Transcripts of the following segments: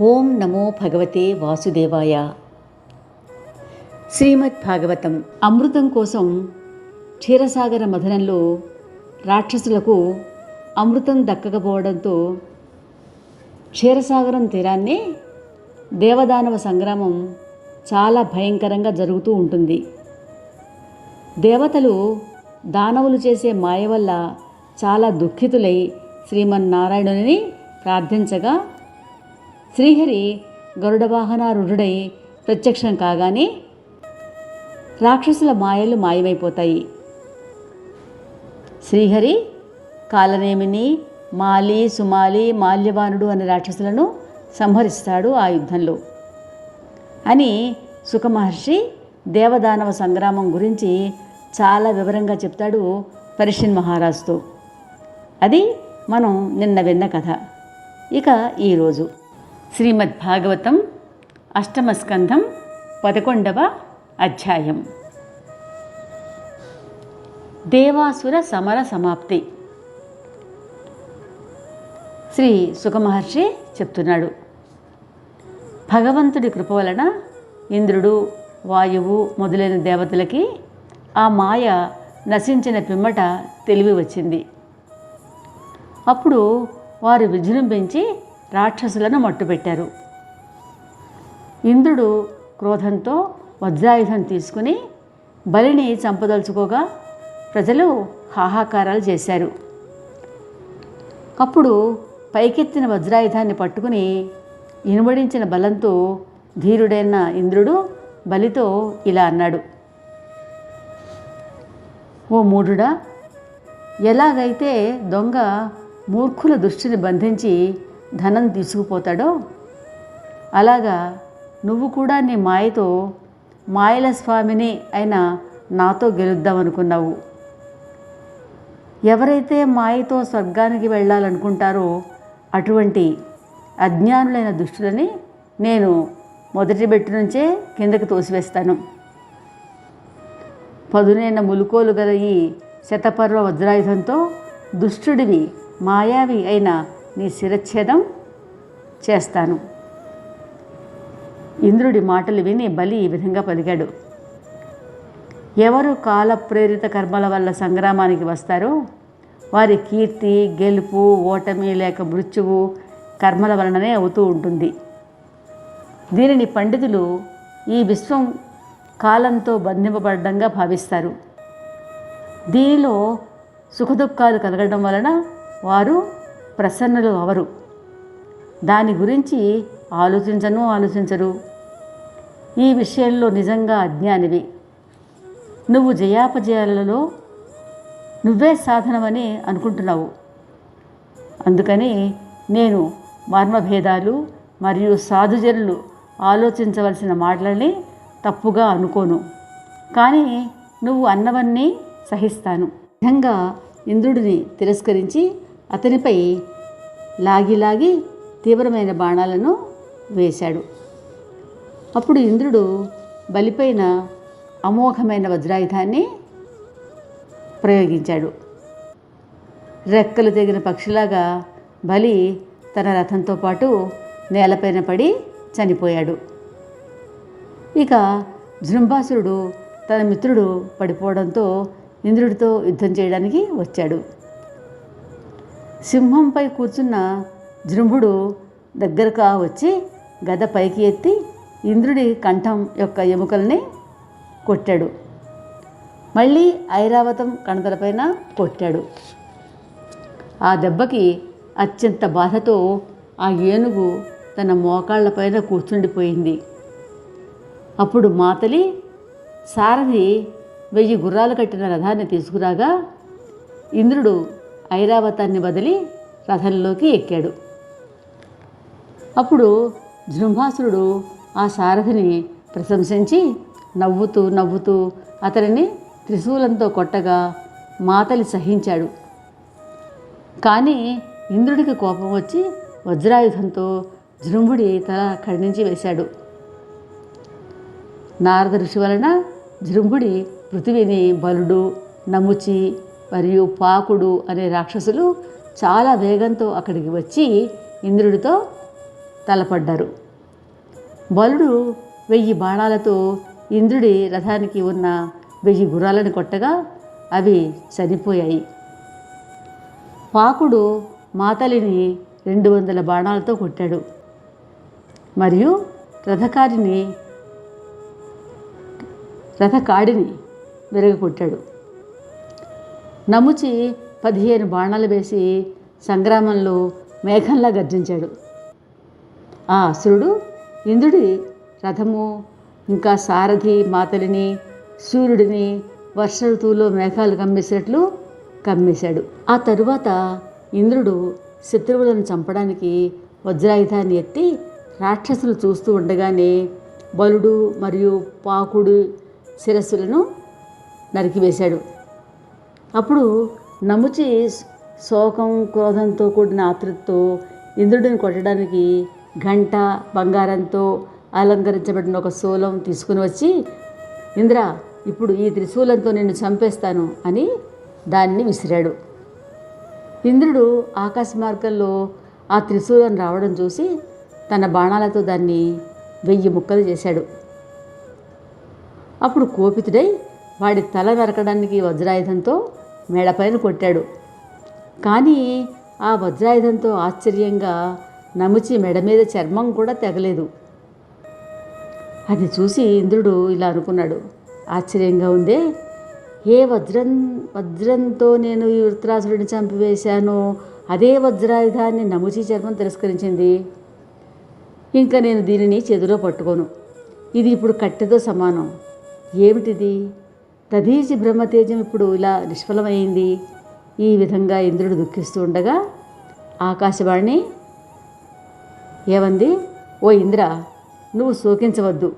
ఓం నమో భగవతే వాసుదేవాయ. శ్రీమద్ భాగవతం అమృతం కోసం క్షీరసాగర మథనంలో రాక్షసులకు అమృతం దక్కకపోవడంతో క్షీరసాగరం తీరాన్నే దేవదానవ సంగ్రామం చాలా భయంకరంగా జరుగుతూ ఉంటుంది. దేవతలు దానవులు చేసే మాయ వల్ల చాలా దుఃఖితులై శ్రీమన్నారాయణుని ప్రార్థించగా శ్రీహరి గరుడ వాహనారూఢుడై ప్రత్యక్షం కాగానే రాక్షసుల మాయలు మాయమైపోతాయి. శ్రీహరి కాలనేమిని మాలి సుమాలి మాల్యవానుడు అనే రాక్షసులను సంహరిస్తాడు ఆ యుద్ధంలో. అని సుఖమహర్షి దేవదానవ సంగ్రామం గురించి చాలా వివరంగా చెప్తాడు పరిషన్ మహారాజుతో. అది మనం నిన్న విన్న కథ. ఇక ఈరోజు శ్రీమద్ భాగవతం అష్టమ స్కంధం పదకొండవ అధ్యాయం. దేవాసుర సమర సమాప్తి. శ్రీ సుఖమహర్షి చెప్తున్నాడు. భగవంతుడి కృప వలన ఇంద్రుడు వాయువు మొదలైన దేవతలకి ఆ మాయ నశించిన పిమ్మట తెలివి వచ్చింది. అప్పుడు వారు విజృంభించి రాక్షసులను మట్టుపెట్టారు ఇంద్రుడు క్రోధంతో వజ్రాయుధం తీసుకుని బలిని చంపదలుచుకోగా ప్రజలు హాహాకారాలు చేశారు. అప్పుడు పైకెత్తిన వజ్రాయుధాన్ని పట్టుకుని ఇనుబడించిన బలంతో ధీరుడైన ఇంద్రుడు బలితో ఇలా అన్నాడు. ఓ మూఢుడా ఎలాగైతే దొంగ మూర్ఖుల దృష్టిని బంధించి ధనం తీసుకుపోతాడో? అలాగా నువ్వు కూడా నీ మాయతో మాయల స్వామిని అయిన నాతో గెలుద్దామనుకున్నావు ఎవరైతే మాయతో స్వర్గానికి వెళ్ళాలనుకుంటారో అటువంటి అజ్ఞానులైన దుష్టులని నేను మొదటి బెట్టు నుంచే కిందకు తోసివేస్తాను. పదునైన ములుకోలు గల ఈ శతపర్వ వజ్రాయుధంతో దుష్టుడివి మాయావి అయిన నీ శిరచ్ఛేదం చేస్తాను. ఇంద్రుడి మాటలు విని బలి ఈ విధంగా పలికాడు. ఎవరు కాల ప్రేరిత కర్మల వల్ల సంగ్రామానికి వస్తారో వారి కీర్తి గెలుపు ఓటమి లేక మృత్యువు కర్మల వలననే అవుతూ ఉంటుంది. దీనిని పండితులు ఈ విశ్వం కాలంతో బంధింపబడ్డంగా భావిస్తారు. దీనిలో సుఖదుఖాలు కలగడం వలన వారు ప్రసన్నులు అవరు. దాని గురించి ఆలోచించను ఆలోచించరు. ఈ విషయంలో నిజంగా అజ్ఞానివి. నువ్వు జయాపజయాలలో నువ్వే సాధనమని అనుకుంటున్నావు. అందుకని నేను మర్మభేదాలు మరియు సాధుజనులు ఆలోచించవలసిన మాటలని తప్పుగా అనుకోను. కానీ నువ్వు అన్నవన్నీ సహిస్తాను. నిజంగా ఇంద్రుడిని తిరస్కరించి అతనిపై లాగి లాగి తీవ్రమైన బాణాలను వేశాడు. అప్పుడు ఇంద్రుడు బలిపైన అమోఘమైన వజ్రాయుధాన్ని ప్రయోగించాడు. రెక్కలు తెగిన పక్షిలాగా బలి తన రథంతో పాటు నేలపైన పడి చనిపోయాడు. ఇక జృంభాసురుడు తన మిత్రుడు పడిపోవడంతో ఇంద్రుడితో యుద్ధం చేయడానికి వచ్చాడు. సింహంపై కూర్చున్న జృంభుడు దగ్గరగా వచ్చి గద పైకి ఎత్తి ఇంద్రుడి కంఠం యొక్క ఎముకల్ని కొట్టాడు. మళ్ళీ ఐరావతం కణతలపైన కొట్టాడు. ఆ దెబ్బకి అత్యంత బాధతో ఆ ఏనుగు తన మోకాళ్ళపైన కూర్చుండిపోయింది. అప్పుడు మాతలి సారథి వెయ్యి గుర్రాలు కట్టిన రథాన్ని తీసుకురాగా ఇంద్రుడు ఐరావతాన్ని వదిలి రథంలోకి ఎక్కాడు. అప్పుడు జృంభాసురుడు ఆ సారథిని ప్రశంసించి నవ్వుతూ నవ్వుతూ అతనిని త్రిశూలంతో కొట్టగా మాతలి సహించాడు. కానీ ఇంద్రుడికి కోపం వచ్చి వజ్రాయుధంతో జృంభుడి తల ఖండించి వేశాడు. నారద ఋషి వలన జృంభుడి పృథివిని బలుడు నముచి మరియు పాకుడు అనే రాక్షసులు చాలా వేగంతో అక్కడికి వచ్చి ఇంద్రుడితో తలపడ్డారు. బలుడు వెయ్యి బాణాలతో ఇంద్రుడి రథానికి ఉన్న వెయ్యి గుర్రాలను కొట్టగా అవి చనిపోయాయి. పాకుడు మాతలిని రెండు వందల బాణాలతో కొట్టాడు. మరియు రథకారిని రథకాడిని విరగకొట్టాడు నముచి పదిహేను బాణాలు వేసి సంగ్రామంలో మేఘంలా గర్జించాడు. ఆ అసురుడు ఇంద్రుడి రథము ఇంకా సారథి మాతలిని సూర్యుడిని వర్ష ఋతువులో మేఘాలు కమ్మేసినట్లు కమ్మేశాడు. ఆ తరువాత ఇంద్రుడు శత్రువులను చంపడానికి వజ్రాయుధాన్ని ఎత్తి రాక్షసులు చూస్తూ ఉండగానే బలుడు మరియు పాకుడు శిరస్సులను నరికివేశాడు. అప్పుడు నముచి శోకం క్రోధంతో కూడిన ఆతృతతో ఇంద్రుడిని కొట్టడానికి గంట బంగారంతో అలంకరించబడిన ఒక శూలం తీసుకుని వచ్చి ఇంద్ర ఇప్పుడు ఈ త్రిశూలంతో నిన్ను చంపేస్తాను అని దాన్ని విసిరాడు. ఇంద్రుడు ఆకాశ మార్గంలో ఆ త్రిశూలం రావడం చూసి తన బాణాలతో దాన్ని వెయ్యి ముక్కలు చేశాడు. అప్పుడు కోపితుడై వాడి తల నరకడానికి వజ్రాయుధంతో మెడపైన కొట్టాడు. కానీ ఆ వజ్రాయుధంతో ఆశ్చర్యంగా నముచి మెడ మీద చర్మం కూడా తెగలేదు. అది చూసి ఇంద్రుడు ఇలా అనుకున్నాడు. ఆశ్చర్యంగా ఉందే ఏ వజ్రం వజ్రంతో నేను ఈ వృత్రాసురుడిని చంపివేశానో? అదే వజ్రాయుధాన్ని నముచి చర్మం తిరస్కరించింది. ఇంకా నేను దీనిని చేతిలో పట్టుకోను. ఇది ఇప్పుడు కట్టెతో సమానం. ఏమిటిది? దధీజి బ్రహ్మతేజం ఇప్పుడు ఇలా నిష్ఫలమైంది. ఈ విధంగా ఇంద్రుడు దుఃఖిస్తూ ఉండగా ఆకాశవాణి ఏమంది? ఓ ఇంద్ర నువ్వు శోకించవద్దు.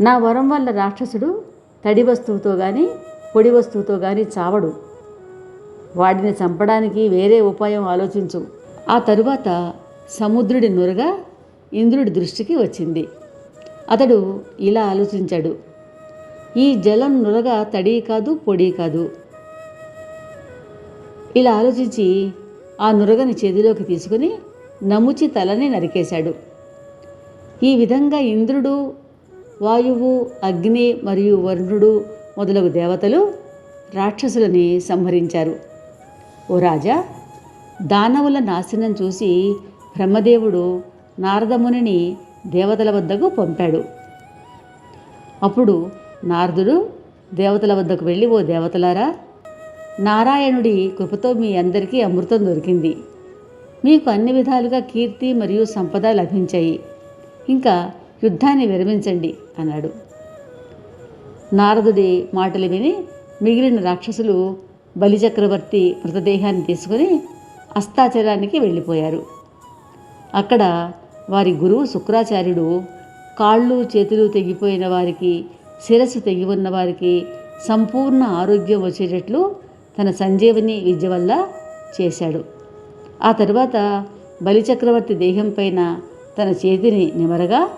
నా వరం వల్ల రాక్షసుడు తడి వస్తువుతో కానీ పొడి వస్తువుతో కానీ చావడు. వాడిని చంపడానికి వేరే ఉపాయం ఆలోచించు. ఆ తరువాత సముద్రుడి నురగ ఇంద్రుడి దృష్టికి వచ్చింది. అతడు ఇలా ఆలోచించాడు. ఈ జలం నురగ తడి కాదు పొడి కాదు. ఇలా ఆలోచించి ఆ నురగని చేతిలోకి తీసుకుని నముచి తలని నరికేశాడు. ఈ విధంగా ఇంద్రుడు వాయువు అగ్ని మరియు వరుణుడు మొదలగు దేవతలు రాక్షసులని సంహరించారు. ఓ రాజా దానవుల నాశనం చూసి బ్రహ్మదేవుడు నారదమునిని దేవతల వద్దకు పంపాడు. అప్పుడు నారదుడు దేవతల వద్దకు వెళ్ళి ఓ దేవతలారా నారాయణుడి కృపతో మీ అందరికీ అమృతం దొరికింది. మీకు అన్ని విధాలుగా కీర్తి మరియు సంపద లభించాయి. ఇంకా యుద్ధాన్ని విరమించండి అన్నాడు. నారదుడి మాటలు విని మిగిలిన రాక్షసులు బలిచక్రవర్తి మృతదేహాన్ని తీసుకుని అస్తాచలానికి వెళ్ళిపోయారు. అక్కడ వారి గురువు శుక్రాచార్యుడు కాళ్ళు చేతులు తెగిపోయిన వారికి శిరస్సు తెగి ఉన్న వారికి సంపూర్ణ ఆరోగ్యం వచ్చేటట్లు తన సంజీవని విద్య వల్ల చేశాడు. ఆ తర్వాత బలిచక్రవర్తి దేహం పైన తన చేతిని నిమరగా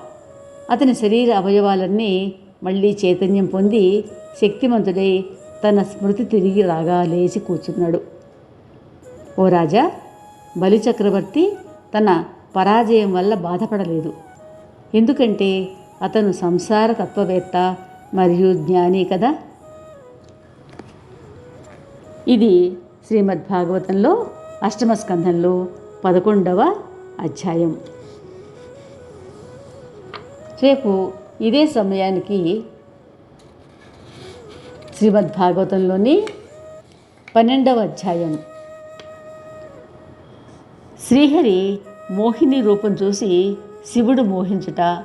అతని శరీర అవయవాలన్నీ మళ్ళీ చైతన్యం పొంది శక్తిమంతుడై తన స్మృతి తిరిగి రాగా లేచి కూర్చున్నాడు. ఓ రాజా బలిచక్రవర్తి తన పరాజయం వల్ల బాధపడలేదు. ఎందుకంటే అతను సంసార తత్వవేత్త మరియు జ్ఞాని కదా? ఇది శ్రీమద్ భాగవతంలో అష్టమ స్కంధంలో పదకొండవ అధ్యాయం. రేపు ఇదే సమయానికి శ్రీమద్ భాగవతంలోని పన్నెండవ అధ్యాయం. శ్రీహరి మోహిని రూపం చూసి శివుడు మోహించుట